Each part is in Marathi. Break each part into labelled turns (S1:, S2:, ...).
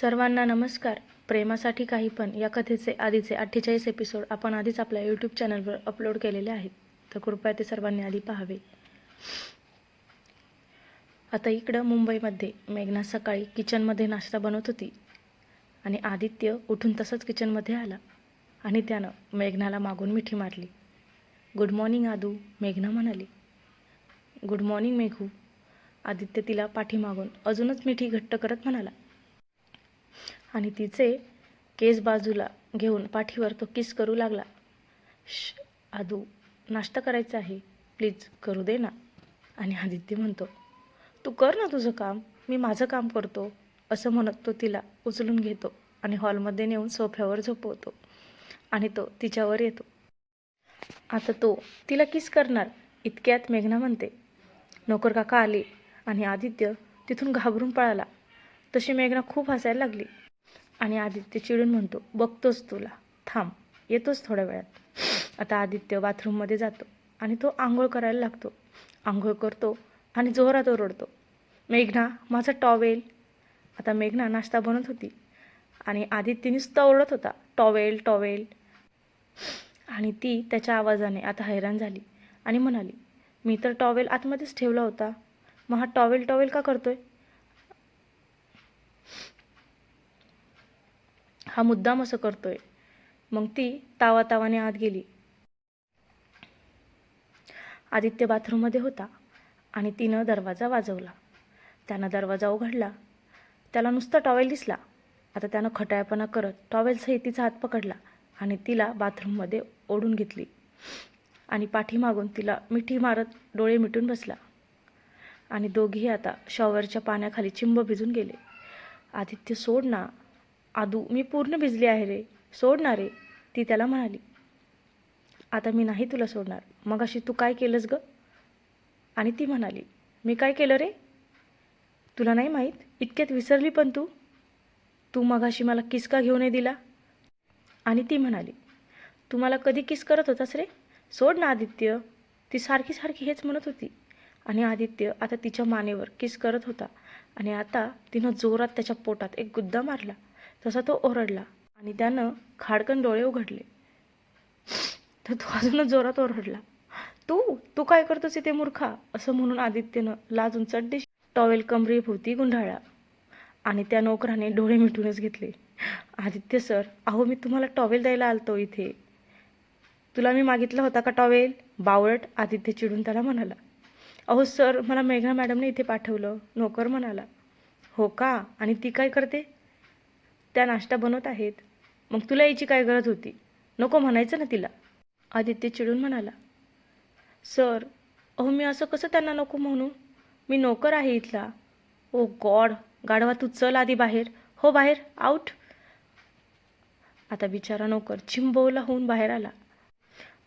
S1: सर्वांना नमस्कार. प्रेमासाठी काही पण या कथेचे आधीचे अठ्ठेचाळीस एपिसोड आपण आधीच आपल्या यूट्यूब चॅनलवर अपलोड केलेले आहेत. तर कृपया ते सर्वांनी आधी पाहावे. आता इकडं मुंबईमध्ये मेघना सकाळी किचनमध्ये नाश्ता बनवत होती आणि आदित्य उठून तसंच किचनमध्ये आला आणि त्यानं मेघनाला मागून मिठी मारली. गुड मॉर्निंग आदू मेघना म्हणाली. गुड मॉर्निंग मेघू आदित्य तिला पाठीमागून अजूनच मिठी घट्ट करत म्हणाला. आणि तिचे केस बाजूला घेऊन पाठीवर तो किस करू लागला. श आदू नाश्ता करायचा आहे. प्लीज करू दे ना. आणि आदित्य म्हणतो तू कर ना तुझं काम. मी माझं काम करतो. असं म्हणत तो तिला उचलून घेतो आणि हॉलमध्ये नेऊन सोफ्यावर झोपवतो आणि तो तिच्यावर येतो. आता तो तिला किस करणार? इतक्यात मेघना म्हणते नोकर काका आले. आणि आदित्य तिथून घाबरून पळाला. तशी मेघना खूप हसायला लागली. आणि आदित्य चिडून म्हणतो बघतोच तुला. थांब. येतोच थोड्या वेळात. आता आदित्य बाथरूममध्ये जातो आणि तो आंघोळ करायला लागतो. आंघोळ करतो आणि जोरात ओरडतो. मेघना माझा टॉवेल. आता मेघना नाश्ता बनवत होती आणि आदित्य नुसता ओरडत होता टॉवेल टॉवेल. आणि ती त्याच्या आवाजाने आता हैराण झाली आणि म्हणाली मी तर टॉवेल आतमध्येच ठेवला होता. मग हा टॉवेल टॉवेल का करतोय? हा मुद्दाम असं करतोय. मग ती तावा तावाने आत गेली. आदित्य बाथरूममध्ये होता आणि तिनं दरवाजा वाजवला. त्यानं दरवाजा उघडला. त्याला नुसता टॉवेल दिसला. आता त्यानं खटाळपणा करत टॉवेलसहित तिचा हात पकडला आणि तिला बाथरूममध्ये ओढून घेतली. आणि पाठीमागून तिला मिठी मारत डोळे मिटून बसला. आणि दोघीही आता शॉवरच्या पाण्याखाली चिंब भिजून गेले. आदित्य सोड ना. आदू मी पूर्ण भिजली आहे रे. सोडणार रे ती त्याला म्हणाली. आता मी नाही तुला सोडणार. मग अशी तू काय केलंस ग? आणि ती म्हणाली मी काय केलं रे? तुला नाही माहीत? इतक्यात विसरली पण तू? तू मगाशी मला किस का घेऊ नाही दिला? आणि ती म्हणाली तू मला कधी किस करत होतास रे? सोड ना आदित्य. ती सारखी सारखी हेच म्हणत होती. आणि आदित्य आता तिच्या मानेवर किस करत होता. आणि आता तिनं जोरात त्याच्या पोटात एक गुद्दा मारला. तसा तो ओरडला आणि त्यानं खाडकन डोळे उघडले. तर तो अजूनच जोरात ओरडला. तू? तू काय करतोस इथे मूर्खा? असं म्हणून आदित्यनं लाजून चड्डी टॉवेल कमरेभोवती गुंढाळला आणि त्या नोकराने डोळे मिटूनच घेतले. आदित्य सर अहो मी तुम्हाला टॉवेल द्यायला आलतो इथे. तुला मी मागितला होता का टॉवेल? बावळट आदित्य चिडून त्याला म्हणाला. अहो सर मला मेघना मॅडमने इथे पाठवलं नोकर म्हणाला. हो का? आणि ती काय करते? त्या नाश्ता बनवत आहेत. मग तुला यायची काय गरज होती? नको म्हणायचं ना तिला. आदित्य चिडून म्हणाला सर अहो मी असं कसं त्यांना नको म्हणू? मी नोकर आहे इथला. ओ गॉड गाढवा तू चल आधी बाहेर. हो बाहेर आऊट. आता बिचारा नोकर चिंबवला होऊन बाहेर आला.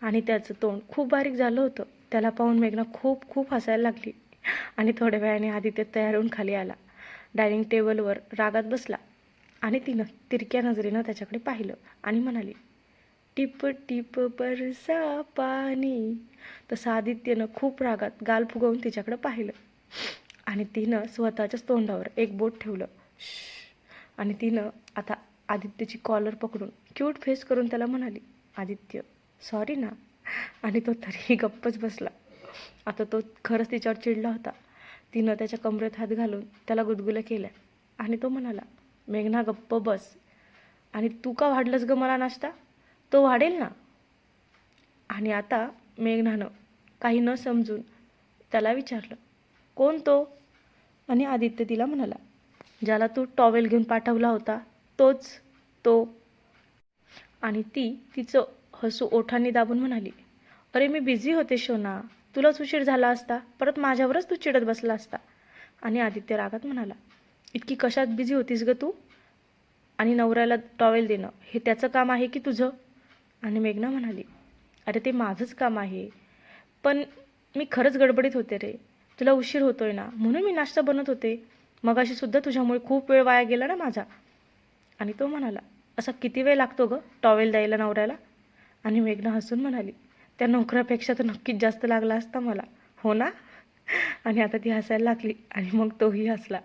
S1: आणि त्याचं तोंड खूप बारीक झालं होतं. त्याला पाहून मेघना खूप खूप हसायला लागली. आणि थोड्या वेळाने आदित्य तयार होऊन खाली आला. डायनिंग टेबलवर रागात बसला. आणि तिनं तिरक्या नजरेनं त्याच्याकडे पाहिलं आणि म्हणाली टिप टिप बरसा पाणी. तसं आदित्यनं खूप रागात गाल फुगवून तिच्याकडं पाहिलं. आणि तिनं स्वतःच्याच तोंडावर एक बोट ठेवलं. आणि तिनं आता आदित्यची कॉलर पकडून क्यूट फेस करून त्याला म्हणाली आदित्य सॉरी ना. आणि तो तरीही गप्पच बसला. आता तो खरंच तिच्यावर चिडला होता. तिनं त्याच्या कमरेत हात घालून त्याला गुदगुल्या केल्या. आणि तो म्हणाला मेघना गप्प बस. आणि तू का वाढलंस ग मला नाश्ता? तो वाढेल ना? आणि आता मेघनानं काही न समजून त्याला विचारलं कोण तो? आणि आदित्य तिला म्हणाला ज्याला तू टॉवेल घेऊन पाठवला होता तोच तो. आणि ती तिचं हसू ओठांनी दाबून म्हणाली अरे मी बिझी होते शोना. तुलाच उशीर झाला असता. परत माझ्यावरच तू चिडत बसला असता. आणि आदित्य रागात म्हणाला इतकी कशात बिझी होतीस ग तू? आणि नवऱ्याला टॉवेल देणं हे त्याचं काम आहे की तुझं? आणि मेघना म्हणाली अरे ते माझंच काम आहे. पण मी खरंच गडबडीत होते रे. तुला उशीर होतोय ना. म्हणून मी नाश्ता बनत होते. मग सुद्धा तुझ्यामुळे खूप वेळ वाया गेला ना माझा. आणि तो म्हणाला असा किती वेळ लागतो गं टॉवेल द्यायला नवऱ्याला? आणि मेघना हसून म्हणाली त्या नोकऱ्यापेक्षा तर नक्कीच जास्त लागला असता मला. हो ना? आणि आता ती हसायला लागली आणि मग तोही हसला.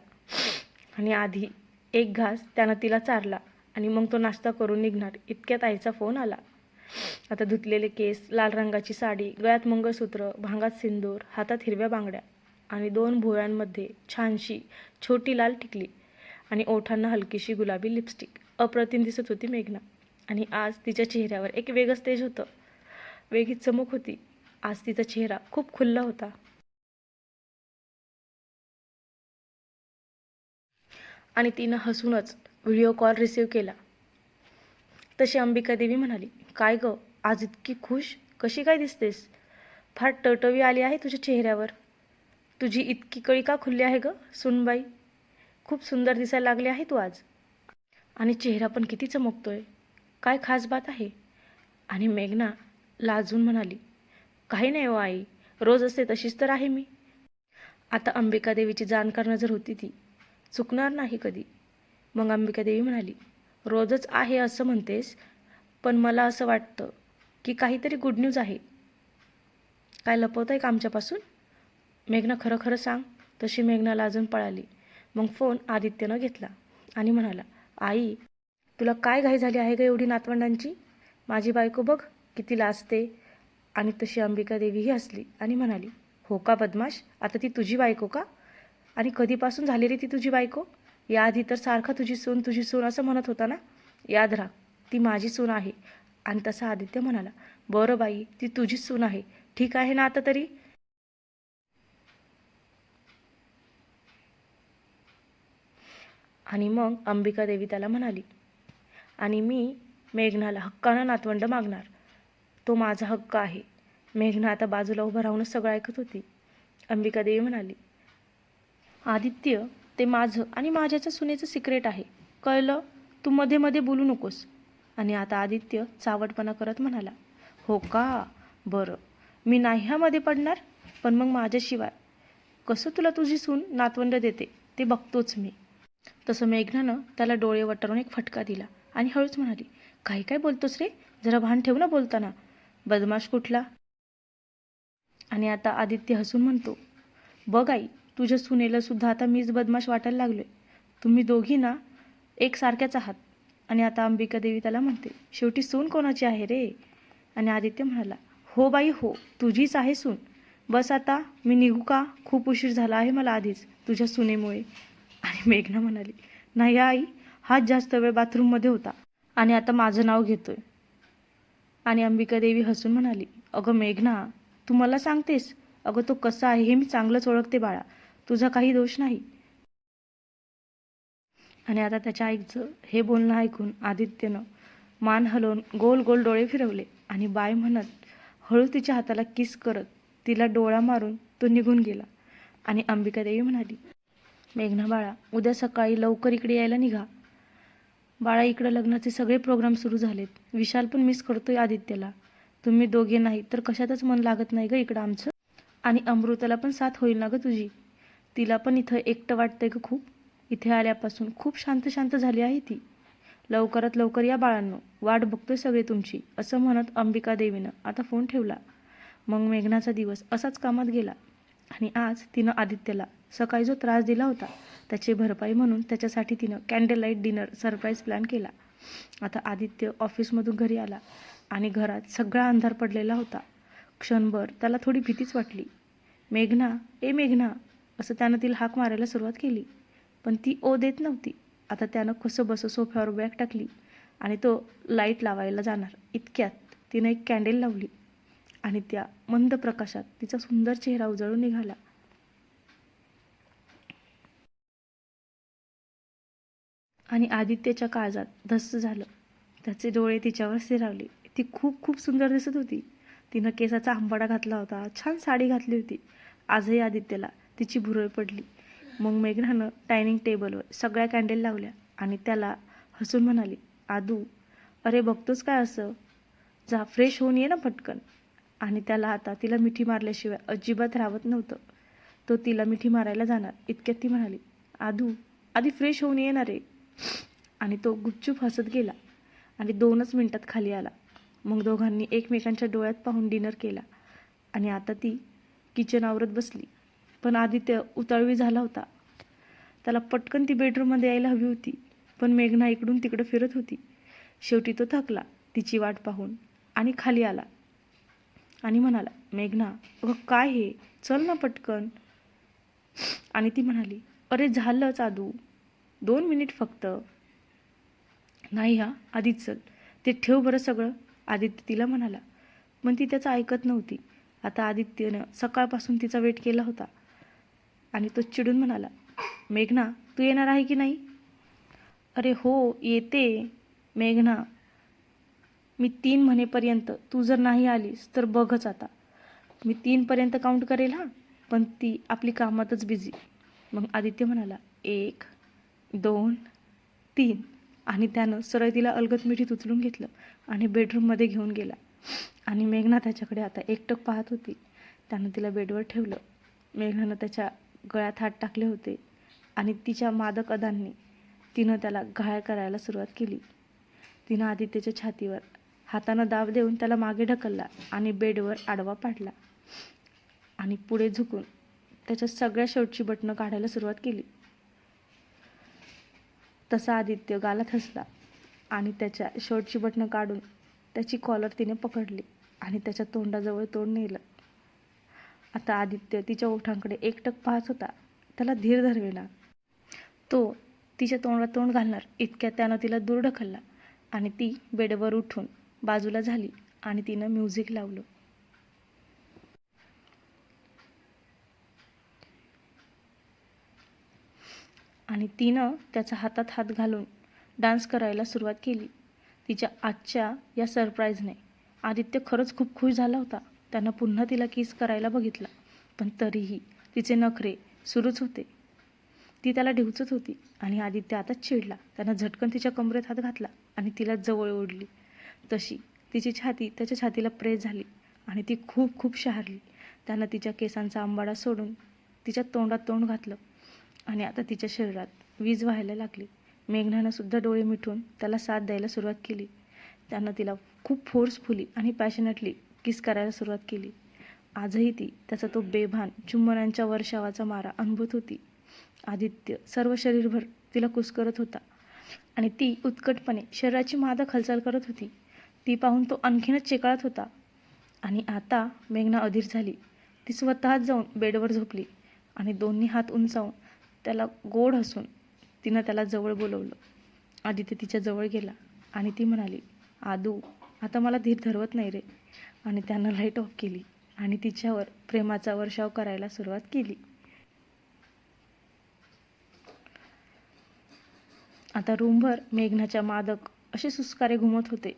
S1: आणि आधी एक घास त्यानं तिला चारला आणि मग तो नाश्ता करून निघणार. इतक्यात आईचा फोन आला. आता धुतलेले केस लाल रंगाची साडी गळ्यात मंगळसूत्र भांगात सिंदूर हातात हिरव्या बांगड्या आणि दोन भुवयांमध्ये छानशी छोटी लाल टिकली आणि ओठांना हलकीशी गुलाबी लिपस्टिक अप्रतिम दिसत होती मेघना. आणि आज तिच्या चेहऱ्यावर एक वेगळंच तेज होतं. वेगळी चमक होती. आज तिचा चेहरा खूप खुल्ला होता. आणि तिनं हसूनच व्हिडिओ कॉल रिसीव केला. तशी अंबिका देवी म्हणाली काय गं आज इतकी खुश? कशी काय दिसतेस? फार टवटवी आली आहे तुझ्या चेहऱ्यावर. तुझी इतकी कळी का खुलली आहे गं सुनबाई? खूप सुंदर दिसायला लागली आहे तू आज. आणि चेहरा पण किती चमकतोय. काय खास बात आहे? आणि मेघना लाजून म्हणाली काही नाही हो आई रोज असते तशीच तर आहे मी. आता अंबिका देवीची जाणकार नजर होती ती. चुकणार नाही कधी. मग अंबिका देवी म्हणाली रोजच आहे असं म्हणतेस पण मला असं वाटतं की काहीतरी गुड न्यूज आहे. काय लपवत आहे का आमच्यापासून? मेघना खरं खरं सांग. तशी मेघना लाजून पळाली. मग फोन आदित्यनं घेतला आणि म्हणाला आई तुला काय घाई झाली आहे का एवढी नातवंडांची? माझी बायको बघ किती लाजते. आणि तशी अंबिका देवीही हसली आणि म्हणाली हो का बदमाश? आता ती तुझी बायको का? आणि कधीपासून झाली रे ती तुझी बायको? याआधी तर सारखा तुझी सून तुझी सून असं म्हणत होता ना? याद राख ती माझी सून आहे. आणि तसा आदित्य म्हणाला बरं बाई ती तुझीच सून आहे. ठीक आहे ना आता तरी? आणि मग अंबिका देवी त्याला म्हणाली आणि मी मेघनाला हक्कानं नातवंड मागणार. तो माझा हक्क आहे. मेघना आता बाजूला उभं राहूनच सगळं ऐकत होती. अंबिका देवी म्हणाली आदित्य ते माझं आणि माझ्याच्या सुनेचं सिक्रेट आहे. कळलं? तू मध्ये मध्ये बोलू नकोस. आणि आता आदित्य चावटपणा करत म्हणाला हो का? बरं. मी नाही ह्यामध्ये पडणार पण मग माझ्याशिवाय. कसं तुला तुझी सून नातवंड देते ते बघतोच मी. तसं मेघनानं त्याला डोळे वटारून एक फटका दिला आणि हळूच म्हणाली काही काय बोलतोस रे? जरा भान ठेव ना बोलताना. बदमाश कुठला? आणि आता आदित्य हसून म्हणतो बघ आई तुझ्या सुनेला सुद्धा आता मीच बदमाश वाटायला लागलोय. तुम्ही दोघी ना एकसारख्याच आहात. आणि आता अंबिका देवी त्याला म्हणते शेवटी सून कोणाची आहे रे? आणि आदित्य म्हणाला हो बाई हो तुझीच आहे सून. बस आता मी निघू का? खूप उशीर झाला आहे मला आधीच तुझ्या सुनेमुळे. आणि मेघना म्हणाली नाही आई हाच जास्त वेळ बाथरूममध्ये होता. आणि आता माझं नाव घेतोय. आणि अंबिका देवी हसून म्हणाली अगं मेघना तू मला सांगतेस? अगं तो कसा आहे हे मी चांगलंच ओळखते बाळा. तुझा काही दोष नाही. आणि आता त्याच्या आईचं हे बोलणं ऐकून आदित्यनं मान हलवून गोल गोल डोळे फिरवले आणि बाय म्हणत हळू तिच्या हाताला किस करत तिला डोळा मारून तो निघून गेला. आणि अंबिका देवी म्हणाली मेघना बाळा उद्या सकाळी लवकर इकडे यायला निघा. बाळा इकडं लग्नाचे सगळे प्रोग्राम सुरू झालेत. विशाल पण मिस करतोय आदित्यला. तुम्ही दोघे नाही तर कशातच मन लागत नाही गं इकडं आमचं. आणि अमृताला पण साथ होईल ना गं तुझी? तिला पण इथं एकटं वाटतंय का खूप. इथे आल्यापासून खूप शांत शांत झाली आहे ती. लवकरात लवकर या बाळांनो वाट बघतोय सगळे तुमची असं म्हणत अंबिका देवीनं आता फोन ठेवला. मग मेघनाचा दिवस असाच कामात गेला. आणि आज तिनं आदित्यला सकाळी जो त्रास दिला होता त्याची भरपाई म्हणून त्याच्यासाठी तिनं candle light dinner surprise plan केला. आता आदित्य ऑफिसमधून घरी आला आणि घरात सगळा अंधार पडलेला होता. क्षणभर त्याला थोडी भीतीच वाटली. मेघना ए मेघना असं त्यानं तिला हाक मारायला सुरुवात केली. पण ती ओ देत नव्हती. आता त्यानं कसं बसं सोफ्यावर बॅग टाकली आणि तो लाइट लावायला जाणार. इतक्यात तिनं एक कॅन्डल लावली आणि त्या मंद प्रकाशात तिचा सुंदर चेहरा उजळून निघाला. आणि आदित्यच्या काळजात धस्स झालं. त्याचे डोळे तिच्यावर स्थिरावले. ती खूप खूप सुंदर दिसत होती. तिनं केसाचा आंबाडा घातला होता. छान साडी घातली होती. आजही आदित्यला तिची भुरळ पडली. मग मेघनानं डायनिंग टेबलवर सगळ्या कॅन्डल लावल्या आणि त्याला हसून म्हणाली आदू अरे बघतोच काय असं? जा फ्रेश होऊन ये ना पटकन. आणि त्याला आता तिला मिठी मारल्याशिवाय अजिबात राहत नव्हतं. तो तिला मिठी मारायला जाणार इतक्यात ती म्हणाली आदू आधी फ्रेश होऊन ये ना रे. आणि तो गुपचूप हसत गेला आणि दोनच मिनटात खाली आला. मग दोघांनी एकमेकांच्या डोळ्यात पाहून डिनर केला आणि आता ती किचन आवरत बसली. पण आदित्य उताळवी झाला होता. त्याला पटकन ती बेडरूममध्ये यायला हवी होती पण मेघना इकडून तिकडं फिरत होती. शेवटी तो थकला तिची वाट पाहून आणि खाली आला. आणि म्हणाला मेघना अगं काय हे? चल ना पटकन. आणि ती म्हणाली अरे झालंच आदू दोन मिनिट फक्त. नाही हा आधीच चल ते ठेव बरं सगळं आदित्य तिला म्हणाला. पण ती त्याचं ऐकत नव्हती. आता आदित्यनं सकाळपासून तिचा वेट केला होता. आणि तो चिडून म्हणाला मेघना तू येणार आहे की नाही? अरे हो येते मेघना. मी तीन म्हणेपर्यंत तू जर नाही आलीस तर बघच आता. मी तीनपर्यंत काउंट करेल हां? पण ती आपली कामातच बिझी मग आदित्य म्हणाला एक दोन तीन. आणि त्यानं सरळ तिला अलगत मिठीत उचलून घेतलं आणि बेडरूममध्ये घेऊन गेला. आणि मेघना त्याच्याकडे आता एकटक पाहत होती. त्यानं तिला बेडवर ठेवलं. मेघनानं त्याच्या गळ्यात हात टाकले होते आणि तिच्या मादक अदांनी तिनं त्याला घाळ करायला सुरुवात केली. तिनं आदित्यच्या छातीवर हातानं दाब देऊन त्याला मागे ढकलला आणि बेडवर आडवा पाडला आणि पुढे झुकून त्याच्या सगळ्या शेवटची बटणं काढायला सुरुवात केली. तसा आदित्य गालात हसला आणि त्याच्या शेवटची बटणं काढून त्याची कॉलर तिने पकडली आणि त्याच्या तोंडाजवळ तोंड नेलं. आता आदित्य तिच्या ओठांकडे एकटक पाहत होता. त्याला धीर धरविला तो तिच्या तोंडात तोंड घालणार इतक्या त्यानं तिला दूर ढकलला आणि ती बेडवर उठून बाजूला झाली आणि तिनं म्युझिक लावलं. आणि तिनं त्याच्या हातात हात घालून डान्स करायला सुरुवात केली. तिच्या आजच्या या सरप्राईजने आदित्य खरंच खूप खुश झाला होता. त्यानं पुन्हा तिला किस करायला बघितला. पण तरीही तिचे नखरे सुरूच होते. ती त्याला ढिवचत होती आणि आदित्य आताच चिडला. त्यानं झटकन तिच्या कमरेत हात घातला आणि तिला जवळ ओढली. तशी तिची छाती त्याच्या छातीला प्रेस झाली आणि ती खूप खूप शहारली. त्यानं तिच्या केसांचा आंबाडा सोडून तिच्या तोंडात तोंड घातलं आणि आता तिच्या शरीरात वीज व्हायला लागली. मेघनानं सुद्धा डोळे मिटून त्याला साथ द्यायला सुरुवात केली. त्यानं तिला खूप फोर्सफुली आणि पॅशनेटली किस करायला सुरुवात केली. आजही ती त्याचा तो बेभान चुंबनांच्या वर्षावाचा मारा अनुभवत होती. आदित्य सर्व शरीरभर तिला कुस करत होता. आणि ती उत्कटपणे शरीराची मादक हालचाल करत होती. ती पाहून तो आणखीनच चेकाळत होता. आणि आता मेघना अधीर झाली. ती स्वतःच जाऊन बेडवर झोपली आणि दोन्ही हात उंचावून त्याला गोड हसून तिनं त्याला जवळ बोलवलं. आदित्य तिच्या जवळ गेला आणि ती म्हणाली आदू आता मला धीर धरवत नाही रे. आणि त्यानं लाइट ऑफ केली आणि तिच्यावर प्रेमाचा वर्षाव करायला सुरुवात केली. आता रूमभर मेघनाच्या मादक असे सुस्कारे घुमत होते.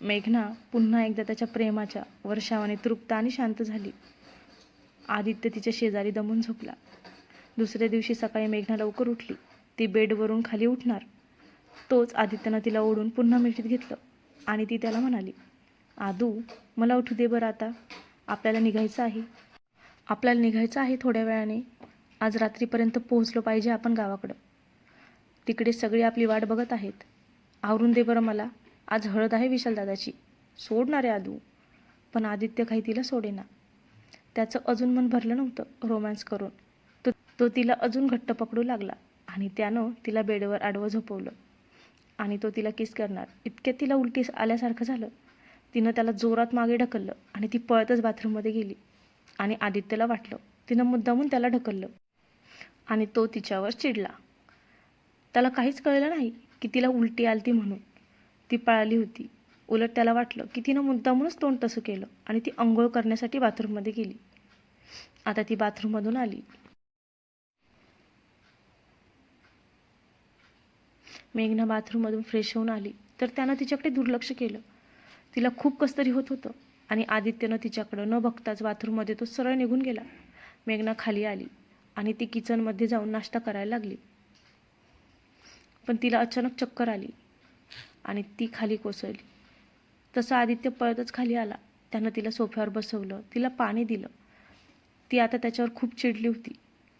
S1: मेघना पुन्हा एकदा त्याच्या प्रेमाच्या वर्षावाने तृप्त आणि शांत झाली. आदित्य तिच्या शेजारी दमून झोपला. दुसऱ्या दिवशी सकाळी मेघना लवकर उठली. ती बेडवरून खाली उठणार. तोच आदित्यनं तिला ओढून पुन्हा मिठीत घेतलं आणि ती त्याला म्हणाली आदू मला उठू दे बरं आता. आपल्याला निघायचं आहे. आपल्याला निघायचं आहे थोड्या वेळाने. आज रात्रीपर्यंत पोहोचलो पाहिजे आपण गावाकडं. तिकडे सगळी आपली वाट बघत आहेत. आवरून दे बरं मला. आज हळद आहे विशालदादाची सोडणार आहे आदू. पण आदित्य काही तिला सोडेना. त्याचं अजून मन भरलं नव्हतं रोमॅन्स करून. तो तो तिला अजून घट्ट पकडू लागला आणि त्यानं तिला बेडवर आडवं झोपवलं. आणि तो तिला किस करणार. इतक्यात तिला उलटी आल्यासारखं झालं. तिनं त्याला जोरात मागे ढकललं आणि ती पळतच बाथरूममध्ये गेली. आणि आदित्यला वाटलं तिनं मुद्दामून त्याला ढकललं आणि तो तिच्यावर चिडला. त्याला काहीच कळलं नाही की तिला उलटी आलती म्हणून. ती पळाली होती. उलट त्याला वाटलं की तिनं मुद्दामूनच तोंड तसं केलं आणि ती आंघोळ करण्यासाठी बाथरूममध्ये गेली. आता ती बाथरूममधून आली. मेघना बाथरूममधून फ्रेश होऊन आली. तर त्यानं तिच्याकडे दुर्लक्ष केलं. तिला खूप कसतरी होत होतं. आणि आदित्यनं तिच्याकडं न बघताच बाथरूममध्ये तो सरळ निघून गेला. मेघना खाली आली आणि ती किचनमध्ये जाऊन नाश्ता करायला लागली. पण तिला अचानक चक्कर आली आणि ती खाली कोसळली. तसं आदित्य पळतच खाली आला. त्यानं तिला सोफ्यावर बसवलं तिला पाणी दिलं. ती आता त्याच्यावर खूप चिडली होती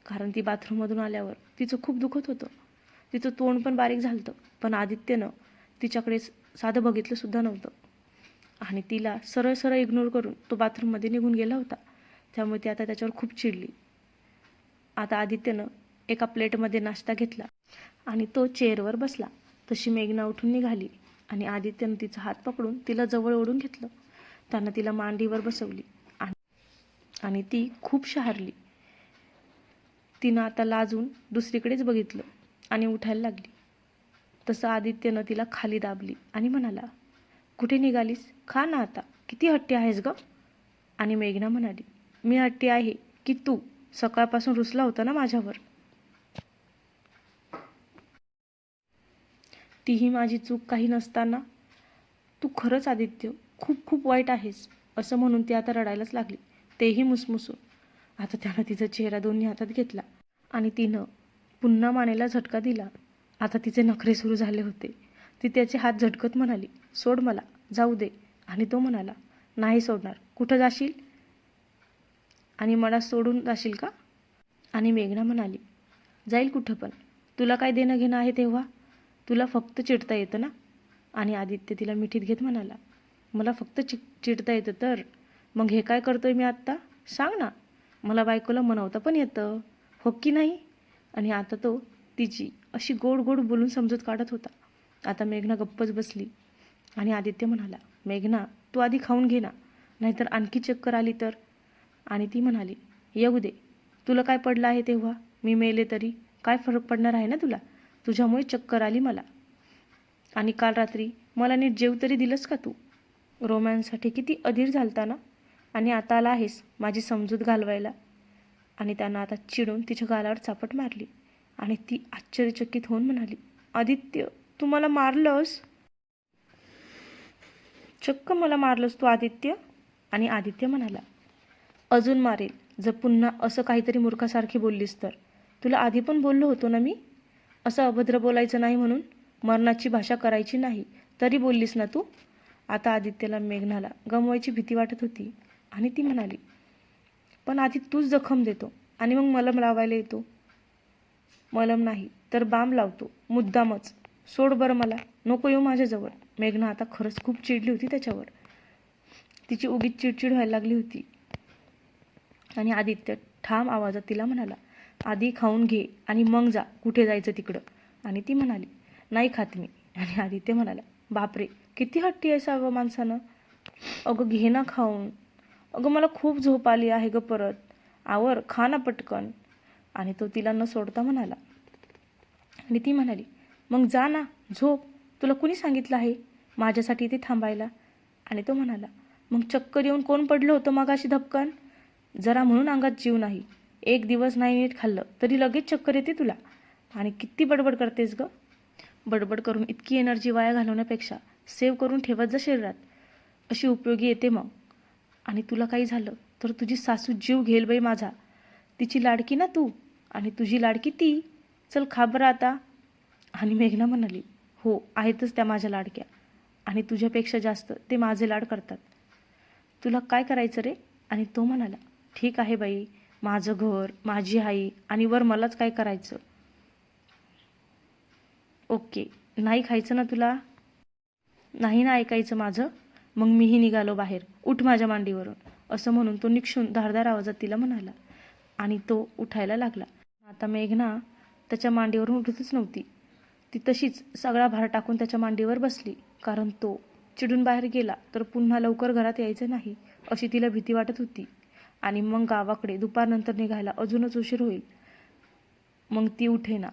S1: कारण ती बाथरूममधून आल्यावर तिचं खूप दुखत होतं. तिचं तोंड पण बारीक झालं होतं पण आदित्यनं तिच्याकडे साधं बघितलंसुद्धा नव्हतं. आणि तिला सरळ सरळ इग्नोर करून तो बाथरूममध्ये निघून गेला होता. त्यामुळे ती आता त्याच्यावर खूप चिडली. आता आदित्यनं एका प्लेटमध्ये नाश्ता घेतला आणि तो चेअरवर बसला. तशी मेघना उठून निघाली आणि आदित्यनं तिचा हात पकडून तिला जवळ ओढून घेतलं. त्यानं तिला मांडीवर बसवली आणि आणि ती खूप शहारली. तिनं आता लाजून दुसरीकडेच बघितलं आणि उठायला लागली. तसं आदित्यनं तिला खाली दाबली आणि म्हणाला कुठे निघालीस? खा ना आता. किती हट्टी आहेस ग? आणि मेघना म्हणाली मी हट्टी आहे की तू सकाळपासून रुसला होता ना माझ्यावर. तीही माझी चूक काही नसताना तू खरंच आदित्य खूप खूप वाईट आहेस असं म्हणून ती आता रडायलाच लागली. तेही मुसमुसून. आता त्यानं तिचा चेहरा दोन्ही हातात घेतला आणि तिनं पुन्हा मानेला झटका दिला. आता तिचे नखरे सुरू झाले होते. ती त्याचे हात झटकत म्हणाली सोड मला जाऊ दे. आणि तो म्हणाला नाही सोडणार कुठं जाशील? आणि मला सोडून जाशील का? आणि मेघना म्हणाली जाईल कुठं पण. तुला काय देणं घेणं आहे तेव्हा? तुला फक्त चिडता येतं ना? आणि आदित्य तिला मिठीत घेत म्हणाला मला फक्त चि चिडता येतं तर? मग हे काय करतोय मी आत्ता? सांग ना. मला बायकोला मनवता पण येतं. हो की नाही? आणि आता तो तिची अशी गोड गोड बोलून समजूत काढत होता. आता मेघना गप्पच बसली. आणि आदित्य म्हणाला मेघना तू आधी खाऊन घे ना नाहीतर आणखी चक्कर आली तर. आणि ती म्हणाली येऊ दे. तुला काय पडलं आहे तेव्हा? मी मेले तरी. काय फरक पडणार आहे ना तुला? तुझ्यामुळे चक्कर आली मला. आणि काल रात्री मला नीट जेव तरी दिलंस का तू? रोमॅन्ससाठी किती अधीर झालता ना? आणि आता आला आहेस माझी समजूत घालवायला. आणि त्यानं आता चिडून तिच्या गालावर चापट मारली. आणि ती आश्चर्यचकित होऊन म्हणाली आदित्य तू मला मारलंस? चक्क मला मारलंस तू आदित्य. आणि आदित्य म्हणाला अजून मारेल. जर पुन्हा असं काहीतरी मूर्खासारखी बोललीस तर. तुला आधी पण बोललो होतो ना मी? असं अभद्र बोलायचं नाही म्हणून मरणाची भाषा करायची नाही तरी बोललीस ना तू? आता आदित्यला मेघनाला गमवायची भीती वाटत होती. आणि ती म्हणाली पण आधी तूच जखम देतो आणि मग मलम लावायला येतो. मलम नाही तर बाम लावतो. मुद्दामच. सोड बरं मला. नको येऊ माझ्याजवळ. मेघना आता खरंच खूप चिडली होती त्याच्यावर. तिची उगीच चिडचिड व्हायला लागली होती. आणि आदित्य ठाम आवाजात तिला म्हणाला आधी खाऊन घे आणि मग जा. कुठे जायचं तिकडं? आणि ती म्हणाली नाही खात मी. आणि आदित्य म्हणाला बापरे किती हट्टी आहे अगं माणसानं. अगं घे ना खाऊन. अगं मला खूप झोप आली आहे ग परत. आवर खा ना पटकन. आणि तो तिला न सोडता म्हणाला. आणि ती म्हणाली मग जा ना झोप. तुला कुणी सांगितलं आहे? माझ्यासाठी इथे थांबायला. आणि तो म्हणाला मग चक्कर येऊन कोण पडलं होतं मग अशी धपकन? जरा म्हणून अंगात जीव नाही. एक दिवस नाही नीट खाल्लं तरी लगेच चक्कर येते तुला. आणि किती बडबड करतेस ग? बडबड करून इतकी एनर्जी वाया घालवण्यापेक्षा सेव्ह करून ठेवत जा शरीरात. अशी उपयोगी येते मग. आणि तुला काही झालं तर तुझी सासू जीव घेईल बाई माझा. तिची लाडकी ना तू? आणि तुझी लाडकी ती? चल खा बरं आता. आणि मेघना म्हणाली हो आहेतच त्या माझ्या लाडक्या. आणि तुझ्यापेक्षा जास्त ते माझे लाड करतात. तुला काय करायचं रे? आणि तो म्हणाला ठीक आहे बाई माझं घर माझी आई आणि वर मलाच काय करायचं? ओके नाही खायचं ना तुला? नाही ना ऐकायचं माझं. मग मीही निघालो बाहेर. उठ माझ्या मांडीवरून. असं म्हणून तो निक्षून धारदार आवाजात तिला म्हणाला. आणि तो उठायला लागला. आता मेघना त्याच्या मांडीवरून उठतच नव्हती. ती तशीच सगळा भार टाकून त्याच्या मांडीवर बसली. कारण तो चिडून बाहेर गेला तर पुन्हा लवकर घरात यायचं नाही अशी तिला भीती वाटत होती. आणि मग गावाकडे दुपारनंतर निघायला अजूनच उशीर होईल. मग ती उठेना.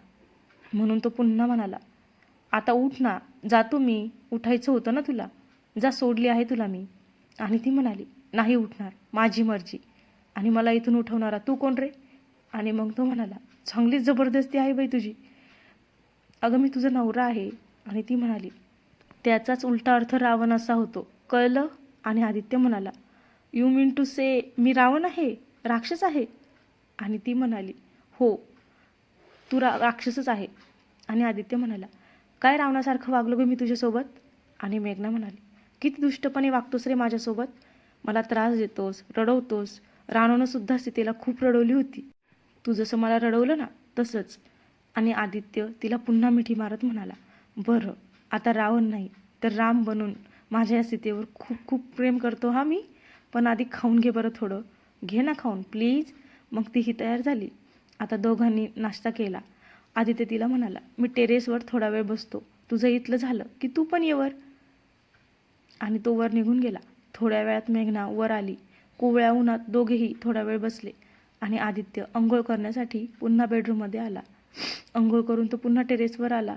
S1: म्हणून तो पुन्हा म्हणाला आता उठ ना जातो मी. उठायचं होतं ना तुला? जा सोडली आहे तुला मी. आणि ती म्हणाली नाही उठणार माझी मर्जी. आणि मला इथून उठवणारा तू कोण रे? आणि मग तो म्हणाला चांगलीच जबरदस्ती आहे बाई तुझी. अगं मी तुझा नवरा आहे. आणि ती म्हणाली त्याचाच उलटा अर्थ रावण असा होतो. कळलं? आणि आदित्य म्हणाला यू मीन टू से मी रावण आहे? राक्षस आहे? आणि ती म्हणाली हो तू रा राक्षसच आहे. आणि आदित्य म्हणाला काय रावणासारखं वागलो ग मी तुझ्यासोबत? आणि मेघना म्हणाली किती दुष्टपणे वागतोस रे माझ्यासोबत? मला त्रास देतोस रडवतोस. रावणानं स्थितीला सीतेला खूप रडवली होती. तू जसं मला रडवलं ना तसंच. आणि आदित्य तिला पुन्हा मिठी मारत म्हणाला बरं आता रावण नाही तर राम बनून माझ्या या सीतेवर खूप खूप प्रेम करतो हा मी. पण आधी खाऊन घे बरं थोडं. घे ना खाऊन प्लीज मग तीही तयार झाली. आता दोघांनी नाश्ता केला. आदित्य तिला म्हणाला मी टेरेसवर थोडा वेळ बसतो. तुझं इथलं झालं की तू पण ये वर. आणि तो वर निघून गेला. थोड्या वेळात मेघना वर आली. कोवळ्या उन्हात दोघेही थोडा वेळ बसले आणि आदित्य अंघोळ करण्यासाठी पुन्हा बेडरूममध्ये आला. अंघोळ करून तो पुन्हा टेरेसवर आला.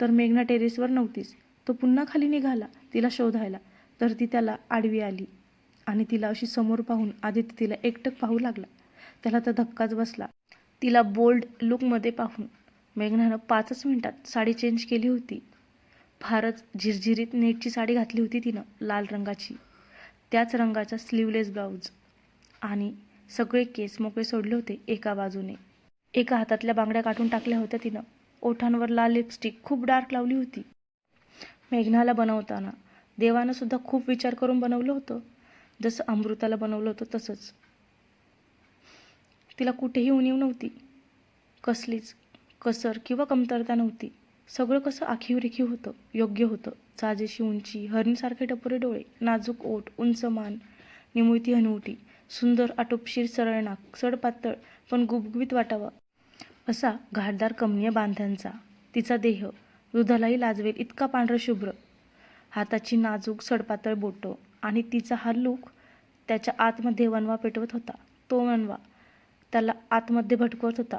S1: तर मेघना टेरेसवर नव्हतीच. तो पुन्हा खाली निघाला तिला शोधायला. तर ती त्याला आडवी आली आणि तिला अशी समोर पाहून आदित्य तिला एकटक पाहू लागला. त्याला तर धक्काच बसला. तिला बोल्ड लुकमध्ये पाहून मेघनानं पाचच मिनिटात साडी चेंज केली होती. फारच झिरझिरीत नेटची साडी घातली होती तिनं लाल रंगाची. त्याच रंगाचा स्लीवलेस ब्लाऊज आणि सगळे केस मोकळे सोडले होते एका बाजूने. एका हातातल्या बांगड्या काढून टाकल्या होत्या तिनं. ओठांवर लाल लिपस्टिक खूप डार्क लावली होती. मेघनाला बनवताना देवानं सुद्धा खूप विचार करून बनवलं होतं. जसं अमृताला बनवलं होतं तसंच. तिला कुठेही उणीव नव्हती. कसलीच कसर किंवा कमतरता नव्हती. सगळं कसं आखीवरेखीव होतं योग्य होतं. साजेशी उंची हरणीसारखे टपोरे डोळे नाजूक ओठ उंच मान निमुळती हनुवटी सुंदर आटोपशीर सरळ नाक सडपातळ पण गुबगुबीत वाटावा. असा घाटदार कमनीय बांध्यांचा तिचा देह दुधालाही लाजवेल इतका पांढरं शुभ्र. हाताची नाजूक सडपातळ बोटं आणि तिचा हा लूक त्याच्या आतमध्ये वनवा पेटवत होता. तो वनवा त्याला आतमध्ये भटकवत होता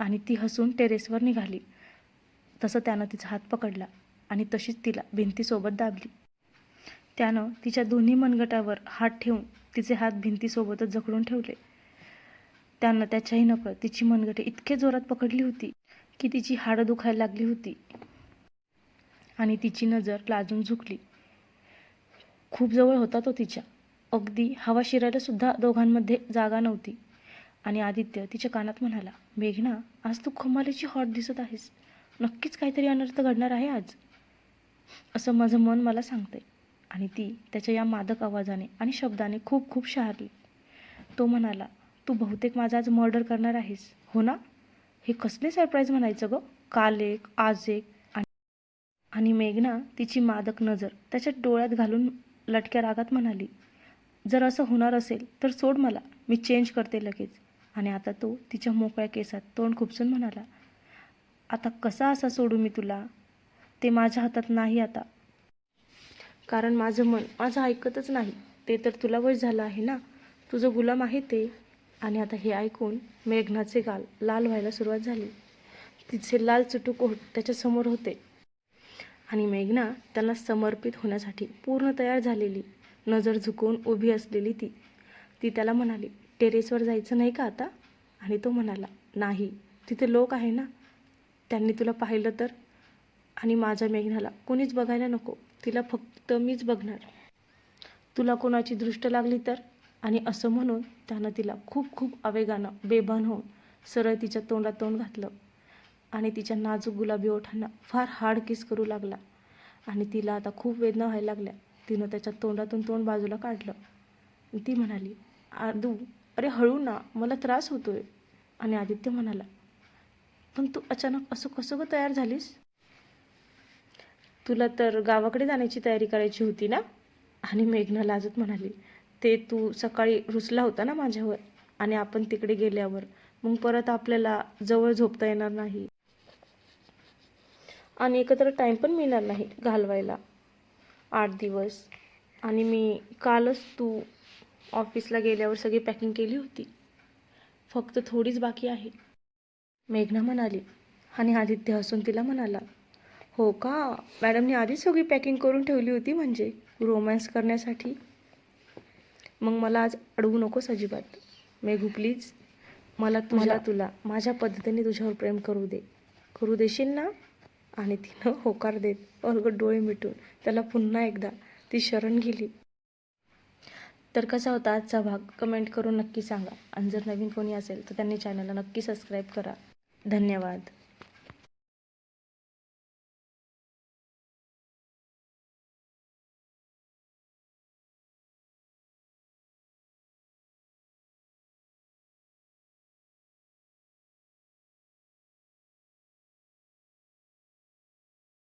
S1: आणि ती हसून टेरेसवर निघाली. तसं त्यानं तिचा हात पकडला आणि तशीच तिला भिंतीसोबत दाबली. त्यानं तिच्या दोन्ही मनगटावर हात ठेवून तिचे हात भिंतीसोबतच जखडून ठेवले. त्यानं त्याच्याही नकळत तिची मनगटे इतके जोरात पकडली होती की तिची हाडं दुखायला लागली होती. आणि तिची नजर लाजून झुकली. खूप जवळ होता तो तिच्या. अगदी हवा शिरायला सुद्धा दोघांमध्ये जागा नव्हती. आणि आदित्य तिच्या कानात म्हणाला मेघना आज तू खमालीची हॉट दिसत आहेस. नक्कीच काहीतरी अनर्थ घडणार आहे आज. असं माझं मन मला सांगतंय. आणि ती त्याच्या या मादक आवाजाने आणि शब्दाने खूप खूप शहारली. तो म्हणाला तू बहुतेक माझा आज मर्डर करणार आहेस. हो ना? हे कसले सरप्राईज म्हणायचं गं? काल एक आज एक आणि आणि मेघना तिची मादक नजर त्याच्या डोळ्यात घालून लटक्या रागात म्हणाली जर असं होणार असेल तर सोड मला. मी चेंज करते लगेच. आणि आता तो तिच्या मोकळ्या केसात तोंड खुपसून म्हणाला आता कसा असा सोडू मी तुला? ते माझ्या हातात नाही आता. कारण माझं मन माझं ऐकतच नाही. ते तर तुला वय झालं आहे ना? तुझं गुलाम आहे ते. आणि आता हे ऐकून मेघनाचे गाल लाल व्हायला सुरुवात झाली. तिचे लाल चुटूक ओठ त्याच्यासमोर होते. आणि मेघना त्यांना समर्पित होण्यासाठी पूर्ण तयार झालेली नजर झुकवून उभी असलेली ती. ती त्याला म्हणाली टेरेसवर जायचं नाही का आता? आणि तो म्हणाला नाही तिथे लोक आहे ना? त्यांनी तुला पाहिलं तर? आणि माझ्या मेघनाला कोणीच बघायला नको तिला फक्त मीच बघणार. तुला कोणाची दृष्ट लागली तर? आणि असं म्हणून त्यानं तिला खूप खूप आवेगानं बेभान होऊन सरळ तिच्या तोंडात तोंड घातलं. आणि तिच्या नाजूक गुलाबी ओठांना फार हार्ड किस करू लागला. आणि तिला आता खूप वेदना व्हायला लागल्या. तिनं त्याच्या तोंडातून तोंड बाजूला काढलं. ती म्हणाली आदू अरे हळू ना मला त्रास होतोय. आणि आदित्य म्हणाला पण तू अचानक असं कसं गं तयार झालीस? तुला तर गावाकडे जाण्याची तयारी करायची होती ना? आणि मेघना लाजत म्हणाली ते तू सकाळी रुचला होता ना माझ्यावर आणि आपण तिकडे गेल्यावर मग परत आपल्याला जवळ झोपता येणार नाही. आणि एकत्र टाईम पण मिळणार नाही घालवायला. आठ दिवस. आणि मी कालच तू ऑफिसला गेल्यावर सगळी पॅकिंग केली होती. फक्त थोडीच बाकी आहे. मेघना म्हणाली. आणि आदित्य हसून तिला म्हणाला. हो का? मॅडमने आधीच सगळी पॅकिंग करून ठेवली होती म्हणजे? रोमॅन्स करण्यासाठी? मग मला आज अडवू नकोस अजिबात. मेघू प्लीज मला तुझ्या तुला माझ्या पद्धतीने तुझ्यावर प्रेम करू दे. करू देशील ना? आणि तिनं होकार देत अलगट डोळे मिटून त्याला पुन्हा एकदा ती शरण गेली. तर कसा होता आजचा भाग? कमेंट करून नक्की सांगा. आणि जर नवीन कोणी असेल तर त्यांनी चॅनलला नक्की सबस्क्राईब करा. धन्यवाद.